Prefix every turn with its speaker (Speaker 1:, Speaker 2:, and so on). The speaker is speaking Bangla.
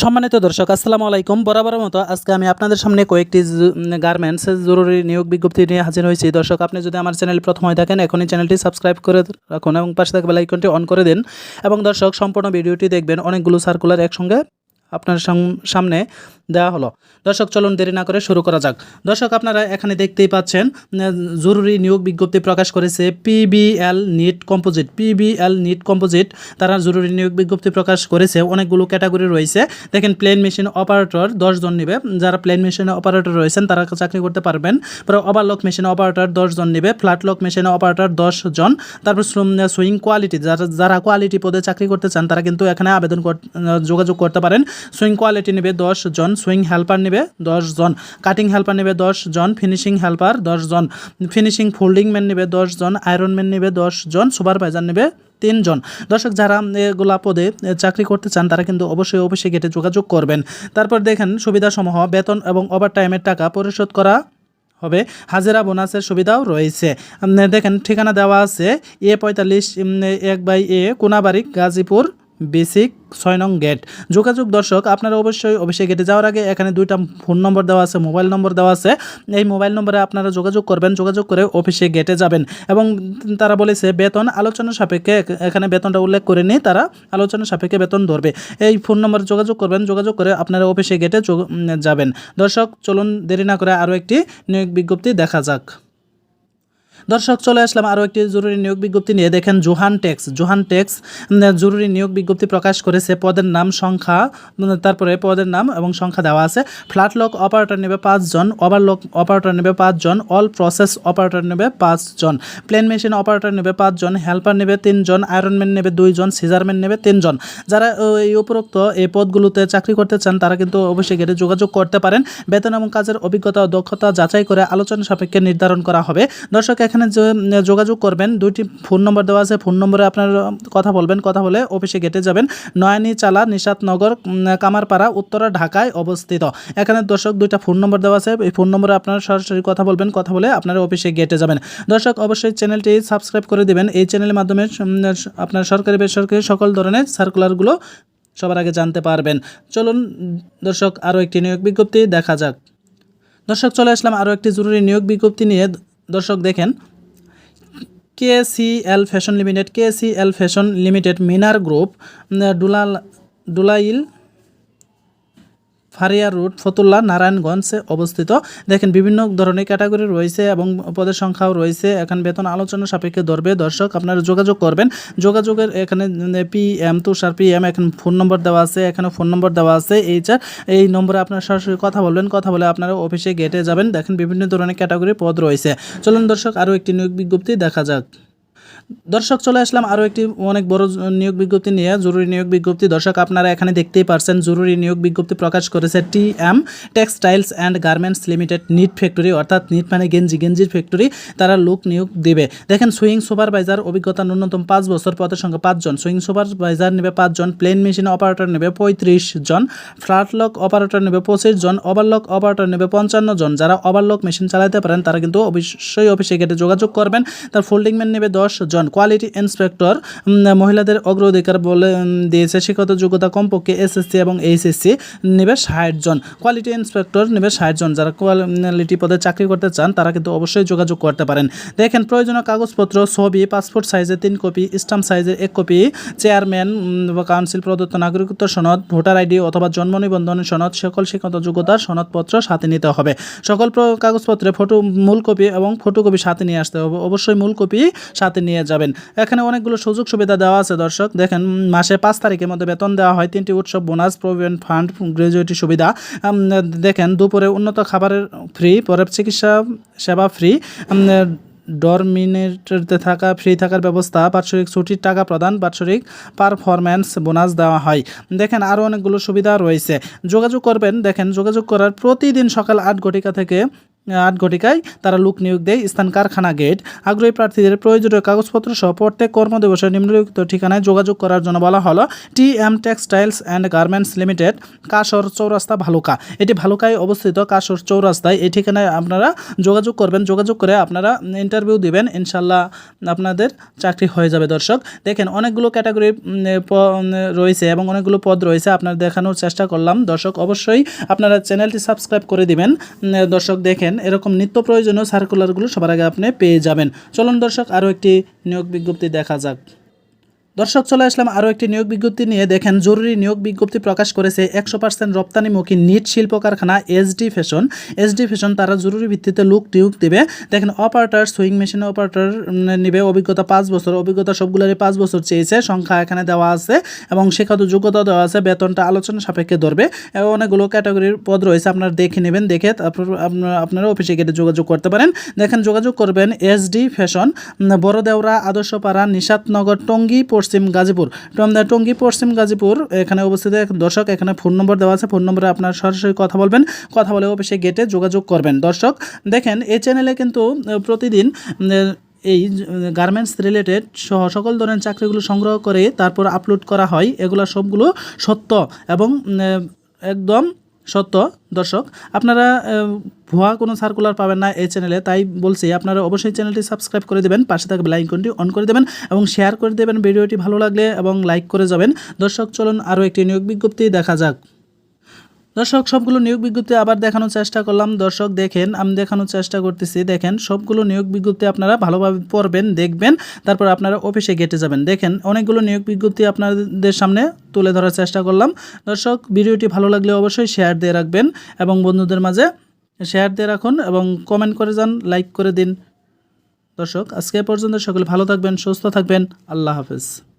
Speaker 1: সম্মানিত দর্শক, আসসালামু আলাইকুম। বরাবর মতো আজকে আমি আপনাদের সামনে কয়েকটি গার্মেন্টস জরুরি নিয়োগ বিজ্ঞপ্তি নিয়ে হাজির হয়েছি। দর্শক, আপনি যদি আমার চ্যানেল প্রথম হয়ে থাকেন, এখনই চ্যানেলটি সাবস্ক্রাইব করে রাখুন এবং পাশে থাকা বেলাইকনটি অন করে দিন। এবং দর্শক, সম্পূর্ণ ভিডিওটি দেখবেন, অনেকগুলো সার্কুলার একসঙ্গে আপনার সাম- সামনে দেওয়া হলো। দর্শক, চলুন দেরি না করে শুরু করা যাক। দর্শক, আপনারা এখানে দেখতেই পাচ্ছেন জরুরি নিয়োগ বিজ্ঞপ্তি প্রকাশ করেছে PBL knit composite PBL knit composite তারা জরুরি নিয়োগ বিজ্ঞপ্তি প্রকাশ করেছে। অনেকগুলো ক্যাটাগরি রয়েছে। দেখেন, প্লেন মেশিন অপারেটর জন নেবে। যারা প্লেন মেশিন অপারেটর রয়েছেন, তারা চাকরি করতে পারবেন। পরে ওভারলক মেশিন অপারেটর জন নেবে। ফ্ল্যাট লক মেশিন অপারেটর জন। তারপর সুইং কোয়ালিটি, যারা যারা কোয়ালিটি পদে চাকরি করতে চান, তারা কিন্তু এখানে আবেদন যোগাযোগ করতে পারেন। সুইং কোয়ালিটি নেবে দশ জন, সুইং হেল্পার নেবে দশ জন, কাটিং হেল্পার নেবে দশ জন, ফিনিশিং হেল্পার দশ জন, ফিনিশিং ফোল্ডিং ম্যান নেবে দশ জন, আয়রন ম্যান নেবে দশ জন, সুপারভাইজার নেবে তিনজন দর্শক, যারা এগুলা পদে চাকরি করতে চান, তারা কিন্তু অবশ্যই অবশ্যই গেটে যোগাযোগ করবেন। তারপর দেখেন, সুবিধাসমূহ, বেতন এবং ওভার টাইমের টাকা পরিশোধ করা হবে। হাজিরা, বোনাসের সুবিধাও রয়েছে। দেখেন, ঠিকানা দেওয়া আছে, এ পঁয়তাল্লিশ এক by A, Konabari, Gazipur. Basic ছয় নং গেট। যোগাযোগ দর্শক, আপনারা অবশ্যই অবশ্যই গেটে যাওয়ার আগে এখানে দুইটা ফোন নম্বর দেওয়া আছে, মোবাইল নম্বর দেওয়া আছে। এই মোবাইল নম্বরে আপনারা যোগাযোগ করবেন, যোগাযোগ করে অফিসে গেটে যাবেন। এবং তারা বলেছে, বেতন আলোচনা সাপেক্ষে এখানে বেতনটা উল্লেখ করে নিয়ে তারা আলোচনা সাপেক্ষে বেতন ধরবে। এই ফোন নম্বরে যোগাযোগ করবেন, যোগাযোগ করে আপনারা অফিসে গেটে যাবেন। দর্শক, চলুন দেরি না করে আরও একটি নিয়োগ বিজ্ঞপ্তি দেখা যাক। দর্শক, চলে আসলাম আরও একটি জরুরি নিয়োগ বিজ্ঞপ্তি নিয়ে। দেখেন, জোহান টেক্স জোহান টেক্স জরুরি নিয়োগ বিজ্ঞপ্তি প্রকাশ করেছে। পদের নাম, সংখ্যা তারপরে পদের নাম এবং সংখ্যা দেওয়া আছে। ফ্ল্যাট লক অপারেটর নেবে পাঁচজন ওভারলক অপারেটর নেবে পাঁচজন অল প্রসেস অপারেটর নেবে পাঁচজন প্লেন মেশিন অপারেটর নেবে পাঁচজন হেল্পার নেবে তিনজন আয়রনম্যান নেবে দুইজন সিজারম্যান নেবে তিনজন যারা এই উপরোক্ত এই পদগুলোতে চাকরি করতে চান, তারা কিন্তু অবশ্যই গেটে যোগাযোগ করতে পারেন। বেতন এবং কাজের অভিজ্ঞতা ও দক্ষতা যাচাই করে আলোচনা সাপেক্ষে নির্ধারণ করা হবে। দর্শক এখানে যে যোগাযোগ করবেন, দুইটি ফোন নম্বর দেওয়া আছে, ফোন নম্বরে আপনার কথা বলবেন, কথা বলে অফিসে গেটে যাবেন। নয়নি চালা নিষাদনগর কামারপাড়া, উত্তরা, ঢাকায় অবস্থিত। এখানে দর্শক দুইটা ফোন নম্বর দেওয়া আছে, এই ফোন নম্বরে আপনারা সরাসরি কথা বলবেন, কথা বলে আপনারা অফিসে গেটে যাবেন। দর্শক, অবশ্যই চ্যানেলটি সাবস্ক্রাইব করে দেবেন। এই চ্যানেলের মাধ্যমে আপনার সরকারি, বেসরকারি সকল ধরনের সার্কুলারগুলো সবার আগে জানতে পারবেন। চলুন, দর্শক, আরও একটি নিয়োগ বিজ্ঞপ্তি দেখা যাক। দর্শক, চলে আসলাম আরও একটি জরুরি নিয়োগ বিজ্ঞপ্তি নিয়ে। দর্শক দেখেন KCL fashion limited KCL fashion limited Minar group ডুলাল Dulail Faria road Fatullah, নারায়ণগঞ্জে অবস্থিত। দেখেন, বিভিন্ন ধরনের ক্যাটাগরি রয়েছে এবং পদের সংখ্যাও রয়েছে। এখানে বেতন আলোচনা সাপেক্ষে ধরবে। দর্শক, আপনারা যোগাযোগ করবেন। যোগাযোগের এখানে P M, Tushar P M, এখানে ফোন নম্বর দেওয়া আছে। এখানে ফোন নম্বর দেওয়া আছে। এই চার এই নম্বরে আপনারা সরাসরি কথা বলবেন। কথা বলে আপনারা অফিসে গেটে যাবেন। দেখেন, বিভিন্ন ধরনের ক্যাটাগরি পদ রয়েছে। চলুন দর্শক, আরও একটি নিয়োগ বিজ্ঞপ্তি দেখা যাক। দর্শক, চলে আসলাম আরও একটি অনেক বড় নিয়োগ বিজ্ঞপ্তি নিয়ে। জরুরি নিয়োগ বিজ্ঞপ্তি, দর্শক, আপনারা এখানে দেখতেই পারছেন, জরুরি নিয়োগ বিজ্ঞপ্তি প্রকাশ করেছে T M textiles and garments limited, knit factory, অর্থাৎ নিট মানে গেঞ্জি, গেঞ্জির ফ্যাক্টরি, তারা লোক নিয়োগ দেবে। দেখেন, সুইং সুপারভাইজার অভিজ্ঞতা ন্যূনতম পাঁচ বছর পদের সঙ্গে পাঁচজন সুইং সুপারভাইজার নেবে পাঁচজন প্লেন মেশিন অপারেটর নেবে পঁয়ত্রিশ জন ফ্ল্যাট লক অপারেটর নেবে পঁচিশ জন, ওভারলক অপারেটর নেবে পঞ্চান্ন জন। যারা ওভারলক মেশিন চালাতে পারেন, তারা কিন্তু অবশ্যই অফিসে গেটে যোগাযোগ করবেন। তার ফোল্ডিং ম্যান নেবে দশ জন কোয়ালিটি ইন্সপেক্টর মহিলাদের অগ্রাধিকার বলে দিয়েছে। শিক্ষত যোগ্যতা কমপক্ষে এসএসসি এবং এইচএসসি নেবে ষাট জন। কোয়ালিটি ইন্সপেক্টর নেবে ষাট জন। যারা কোয়ালিটি পদে চাকরি করতে চান, তারা কিন্তু অবশ্যই যোগাযোগ করতে পারেন। দেখেন, প্রয়োজনীয় কাগজপত্র, ছবি পাসপোর্ট সাইজের তিন কপি স্টাম্প সাইজের এক কপি চেয়ারম্যান বা কাউন্সিল প্রদত্ত নাগরিকত্ব সনদ ভোটার আইডি অথবা জন্ম নিবন্ধন সনদ, সকল শিক্ষত যোগ্যতার সনদপত্র সাথে নিতে হবে। সকল কাগজপত্রে ফটো মূল কপি এবং ফটোকপি সাথে নিয়ে আসতে হবে। অবশ্যই মূল কপি সাথে নিয়ে যাবেন। এখানে অনেকগুলো সুযোগ সুবিধা দেওয়া আছে, দর্শক। দেখেন, মাসে পাঁচ তারিখের মধ্যে বেতন দেওয়া হয়, তিনটি উৎসব, বোনাস, প্রভিডেন্ট ফান্ড, গ্র্যাজুয়েটি সুবিধা। দেখেন, দুপুরে উন্নত খাবারের ফ্রি, পরে চিকিৎসা সেবা ফ্রি ডরমিনেটরিতে থাকা, ফ্রি থাকার ব্যবস্থা, বাৎসরিক ছুটির টাকা প্রদান, বাৎসরিক পারফরম্যান্স বোনাস দেওয়া হয়। দেখেন আরও অনেকগুলো সুবিধা রয়েছে। যোগাযোগ করবেন, দেখেন, যোগাযোগ করার প্রতিদিন সকাল আট ঘটিকা থেকে আট ঘটিকায় তারা লোক নিয়োগ দেয়, স্থান কারখানা গেট। আগ্রহী প্রার্থীদের প্রয়োজনীয় কাগজপত্র সহ প্রত্যেক কর্মদিবসে নিম্নলিখিত ঠিকানায় যোগাযোগ করার জন্য বলা হলো, T M textiles and garments limited Kashar Chowrasta Bhaluka. এটি ভালুকায় অবস্থিত কাশর চৌরাস্তায়। এই ঠিকানায় আপনারা যোগাযোগ করবেন। যোগাযোগ করে আপনারা ইন্টারভিউ দিবেন। ইনশাল্লাহ আপনাদের চাকরি হয়ে যাবে, দর্শক। দেখেন, অনেকগুলো ক্যাটাগরি রয়েছে এবং অনেকগুলো পদ রয়েছে। আপনার দেখানোর চেষ্টা করলাম। দর্শক, অবশ্যই আপনারা চ্যানেলটি সাবস্ক্রাইব করে দিবেন। দর্শক, দেখেন এরকম নিত্য প্রয়োজনীয় সার্কুলারগুলো সবার আগে আপনি পেয়ে যাবেন। চলুন দর্শক, আরও একটি নিয়োগ বিজ্ঞপ্তি দেখা যাক। দর্শক, চলে আসলাম আরও একটি নিয়োগ বিজ্ঞপ্তি নিয়ে। দেখেন, জরুরি নিয়োগ বিজ্ঞপ্তি প্রকাশ করেছে একশো পার্সেন্ট রপ্তানিমুখী নিট শিল্প কারখানা এসডি ফ্যাশন এসডি ফ্যাশন তারা জরুরি ভিত্তিতে লোক নিয়োগ দেবে। দেখেন অপারেটার সুইং মেশিন অপারেটর নেবে। অভিজ্ঞতা পাঁচ বছর, অভিজ্ঞতা সবগুলোরই পাঁচ বছর চেয়েছে। সংখ্যা এখানে দেওয়া আছে এবং শেখাত যোগ্যতা দেওয়া আছে। বেতনটা আলোচনা সাপেক্ষে ধরবে। এবং অনেকগুলো ক্যাটাগরির পদ রয়েছে, আপনারা দেখে নেবেন, দেখে তারপর আপনারা আপনারা অফিসে গেটে যোগাযোগ করতে পারেন। দেখেন, যোগাযোগ করবেন এসডি ফ্যাশন বড়দেওরা আদর্শপাড়া নিষাদনগর টঙ্গী পশ্চিম গাজীপুর। টঙ্গী পশ্চিম গাজীপুর, এখানে অবস্থিত এক দর্শক, এখানে ফোন নম্বর দেওয়া আছে। ফোন নম্বরে আপনার সরাসরি কথা বলবেন। কথা বলে অফিসে গেটে যোগাযোগ করবেন। দর্শক, দেখেন, এই চ্যানেলে কিন্তু প্রতিদিন এই গার্মেন্টস রিলেটেড সহ সকল ধরনের চাকরিগুলো সংগ্রহ করে তারপর আপলোড করা হয়। এগুলো সবগুলো সত্য এবং একদম সত্য। দর্শক, আপনারা ভুয়া কোনো সার্কুলার পাবেন না এই চ্যানেলে তাই বলছি, আপনারা অবশ্যই চ্যানেলটি সাবস্ক্রাইব করে দেবেন, পাশে থাকা বেল আইকনটি অন করে দেবেন এবং শেয়ার করে দেবেন ভিডিওটি ভালো লাগলে এবং লাইক করে যাবেন। দর্শক, চলুন আরও একটি নিয়োগ বিজ্ঞপ্তি দেখা যাক। দর্শক, সবগুলো নিয়োগ বিজ্ঞপ্তি আবার দেখানোর চেষ্টা করলাম। দর্শক, দেখেন, আমি দেখানোর চেষ্টা করতেছি। দেখেন, সবগুলো নিয়োগ বিজ্ঞপ্তি আপনারা ভালোভাবে পড়বেন, দেখবেন, তারপর আপনারা অফিসে গেটে যাবেন। দেখেন, অনেকগুলো নিয়োগ বিজ্ঞপ্তি আপনাদের সামনে তুলে ধরার চেষ্টা করলাম। দর্শক, ভিডিওটি ভালো লাগলে অবশ্যই শেয়ার দিয়ে রাখবেন এবং বন্ধুদের মাঝে শেয়ার দিয়ে রাখুন এবং কমেন্ট করে যান লাইক করে দিন। দর্শক, আজকে পর্যন্ত সকলে ভালো থাকবেন, সুস্থ থাকবেন। আল্লাহ হাফেজ।